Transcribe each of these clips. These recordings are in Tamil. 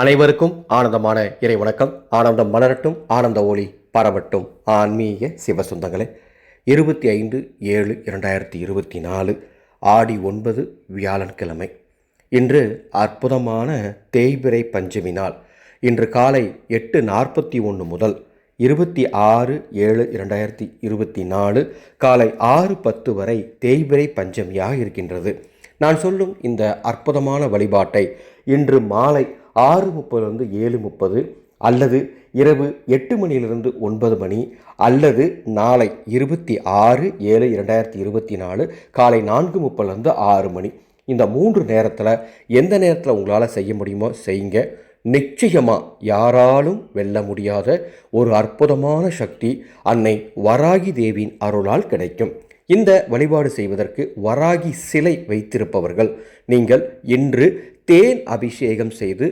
அனைவருக்கும் ஆனந்தமான இறை வணக்கம் ஆனந்தம் மலரட்டும் ஆனந்த ஒளி பரவட்டும். ஆன்மீக சிவசுந்தங்களே இருபத்தி ஐந்து ஏழு இரண்டாயிரத்தி இருபத்தி நாலு ஆடி ஒன்பது வியாழன்கிழமை. இன்று அற்புதமான தேய்பிறை பஞ்சமி நாள். இன்று காலை எட்டு நாற்பத்தி ஒன்று முதல் இருபத்தி ஆறு ஏழு இரண்டாயிரத்தி இருபத்தி நாலு காலை ஆறு பத்து வரை தேய்பிறை பஞ்சமியாக இருக்கின்றது. நான் சொல்லும் இந்த அற்புதமான வழிபாட்டை இன்று மாலை ஆறு முப்பதுலேருந்து ஏழு முப்பது அல்லது இரவு எட்டு மணியிலிருந்து ஒன்பது மணி அல்லது நாளை இருபத்தி ஆறு ஏழு இரண்டாயிரத்தி இருபத்தி நாலு காலை நான்கு முப்பதுலேருந்து ஆறு மணி. இந்த மூன்று நேரத்தில் எந்த நேரத்தில் உங்களால் செய்ய முடியுமோ செய்யுங்க. நிச்சயமாக யாராலும் வெல்ல முடியாத ஒரு அற்புதமான சக்தி அன்னை வராகி தேவியின் அருளால் கிடைக்கும். இந்த வழிபாடு செய்வதற்கு வராகி சிலை வைத்திருப்பவர்கள். நீங்கள் இன்று தேன் அபிஷேகம் செய்து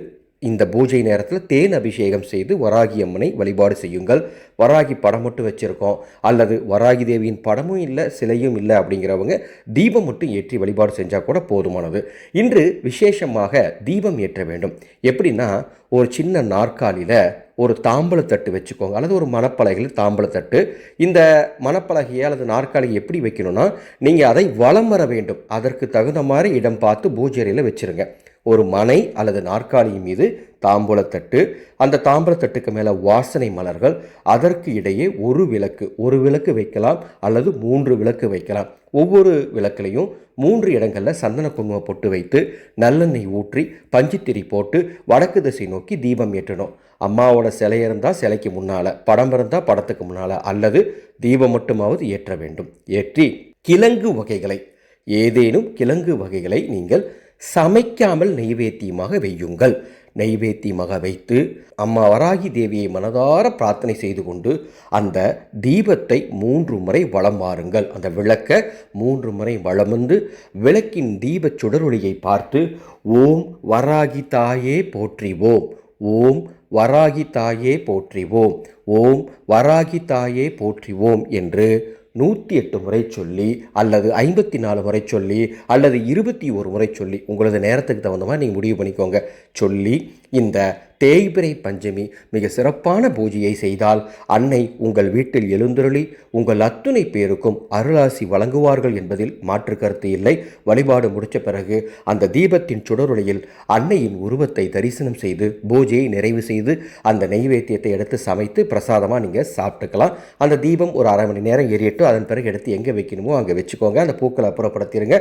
இந்த பூஜை நேரத்தில் தேன் அபிஷேகம் செய்து வராகி அம்மனை வழிபாடு செய்யுங்கள். வராகி படம் மட்டும் வச்சுருக்கோம். அல்லது வராகி தேவியின் படமும் இல்லை சிலையும் இல்லை அப்படிங்கிறவங்க தீபம் மட்டும் ஏற்றி வழிபாடு செஞ்சால் கூட போதுமானது. இன்று விசேஷமாக தீபம் ஏற்ற வேண்டும். எப்படின்னா ஒரு சின்ன நாற்காலியில் ஒரு தாம்பழத்தட்டு வச்சுக்கோங்க. அல்லது ஒரு மணப்பலகையில் தாம்பழத்தட்டு இந்த மணப்பலகையை அல்லது நாற்காலியை எப்படி வைக்கணும்னா நீங்கள் அதை வலம் வர வேண்டும். அதற்கு தகுந்த மாதிரி இடம் பார்த்து பூஜை அறையில் வச்சுருங்க. ஒரு மனை அல்லது நாற்காலியின் மீது தாம்பூலத்தட்டு அந்த தாம்பூலத்தட்டுக்கு மேலே வாசனை மலர்கள் அதற்கு இடையே ஒரு விளக்கு ஒரு விளக்கு வைக்கலாம் அல்லது மூன்று விளக்கு வைக்கலாம். ஒவ்வொரு விளக்குலையும் மூன்று இடங்களில் சந்தன குங்குமம் பொட்டு வைத்து நல்லெண்ணெய் ஊற்றி பஞ்சுத்திரி போட்டு வடக்கு திசை நோக்கி தீபம் ஏற்றணும். அம்மாவோட சிலை இருந்தால் சிலைக்கு முன்னால் படம் இருந்தால் படத்துக்கு முன்னால் அல்லது தீபம் மட்டுமாவது ஏற்ற வேண்டும். ஏற்றி கிழங்கு வகைகளை ஏதேனும் கிழங்கு வகைகளை நீங்கள் சமைக்காமல் நெய்வேத்தியமாக வையுங்கள். நெய்வேத்தியமாக வைத்து அம்மா வராகி தேவியை மனதார பிரார்த்தனை செய்து கொண்டு அந்த தீபத்தை மூன்று முறை வளம் வாருங்கள். அந்த விளக்க மூன்று முறை வளம் வந்து விளக்கின் தீப சுடரொளியை பார்த்து ஓம் வராகி தாயே போற்றிவோம் ஓம். வராகி தாயே போற்றிவோம் ஓம். வராகி தாயே போற்றிவோம் என்று நூற்றி எட்டு முறை சொல்லி அல்லது ஐம்பத்தி நாலு முறை சொல்லி அல்லது இருபத்தி ஒரு முறை சொல்லி உங்களது நேரத்துக்கு தகுந்த மாதிரி நீங்கள் முடிவு பண்ணிக்கோங்க. சொல்லி இந்த தேய்பிரை பஞ்சமி மிக சிறப்பான பூஜையை செய்தால் அன்னை உங்கள் வீட்டில் எழுந்தருளி உங்கள் அத்துணை பேருக்கும் அருளாசி வழங்குவார்கள் என்பதில் மாற்று கருத்து இல்லை. வழிபாடு முடித்த பிறகு அந்த தீபத்தின் சுடருளையில் அன்னையின் உருவத்தை தரிசனம் செய்து பூஜையை நிறைவு செய்து அந்த நெய்வேத்தியத்தை எடுத்து சமைத்து பிரசாதமாக நீங்கள் சாப்பிட்டுக்கலாம். அந்த தீபம் ஒரு அரை மணி நேரம் எரியட்டும் அதன் பிறகு எடுத்து எங்கே வைக்கணுமோ அங்கே வச்சுக்கோங்க. அந்த பூக்களை அப்புறப்படுத்திடுங்க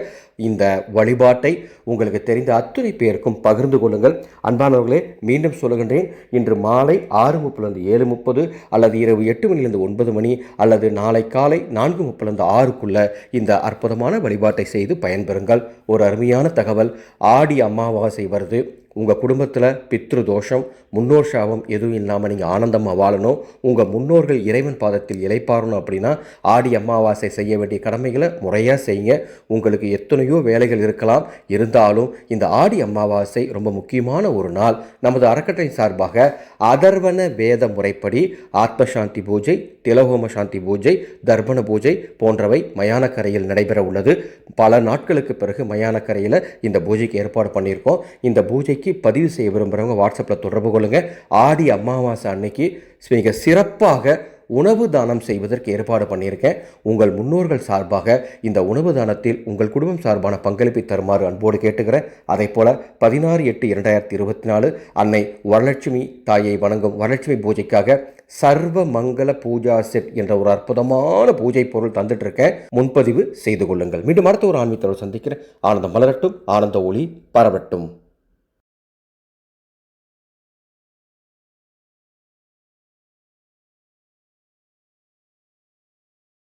இந்த வழிபாட்டை உங்களுக்கு தெரிந்த அத்துணை பேருக்கும் பகிர்ந்து கொள்ளுங்கள். அன்பானவர்களே மீண்டும் சொல்ல சொல்லுகின்றேன். இன்று மாலை ஆறு முப்பதுலேருந்து ஏழு முப்பது அல்லது இரவு எட்டு மணிலேருந்து ஒன்பது மணி அல்லது நாளை காலை நான்கு முப்பதுலேருந்து ஆறுக்குள்ள இந்த அற்புதமான வழிபாட்டை செய்து பயன்பெறுங்கள். ஒரு அருமையான தகவல். ஆடி அமாவாசை வருது. உங்கள் குடும்பத்தில் பித்ரு தோஷம் முன்னோர் சாபம் எதுவும் இல்லாமல் நீங்கள் ஆனந்தமாக வாழணும். உங்கள் முன்னோர்கள் இறைவன் பாதத்தில் இலைப்பாறணும் அப்படின்னா ஆடி அமாவாசை செய்ய வேண்டிய கடமைகளை முறையாக செய்யுங்க. உங்களுக்கு எத்தனையோ வேலைகள் இருக்கலாம். இருந்தாலும் இந்த ஆடி அமாவாசை ரொம்ப முக்கியமான ஒரு நாள். நமது அறக்கட்டளை சார்பாக அதர்வன வேத முறைப்படி ஆத்மசாந்தி பூஜை திலஹோம சாந்தி பூஜை தர்ப்பண பூஜை போன்றவை மயானக்கரையில் நடைபெற உள்ளது. பல நாட்களுக்கு பிறகு மயானக்கரையில் இந்த பூஜைக்கு ஏற்பாடு பண்ணியிருக்கோம். இந்த பூஜைக்கு பதிவு செய்ய விரும்புகிறவங்க வாட்ஸ்அப்பில் தொடர்பு கொள்ளுங்கள் ஆடி அமாவாசை அன்னைக்கு மிக சிறப்பாக உணவு தானம் செய்வதற்கு ஏற்பாடு பண்ணியிருக்கேன். உங்கள் முன்னோர்கள் சார்பாக இந்த உணவு தானத்தில் உங்கள் குடும்பம் சார்பான பங்களிப்பை தருமாறு அன்போடு கேட்டுக்கிறேன். அதே போல் பதினாறு எட்டு இரண்டாயிரத்தி இருபத்தி நாலு அன்னை வரலட்சுமி தாயை வணங்கும் வரலட்சுமி பூஜைக்காக சர்வ மங்கள பூஜா செட் என்ற ஒரு அற்புதமான பூஜை பொருள் தந்துட்டு இருக்கேன் முன்பதிவு செய்து கொள்ளுங்கள். மீண்டும் அடுத்த ஒரு ஆன்மீகத்தோடு சந்திக்கிறேன். ஆனந்தம் மலரட்டும். ஆனந்த ஒளி பரவட்டும்.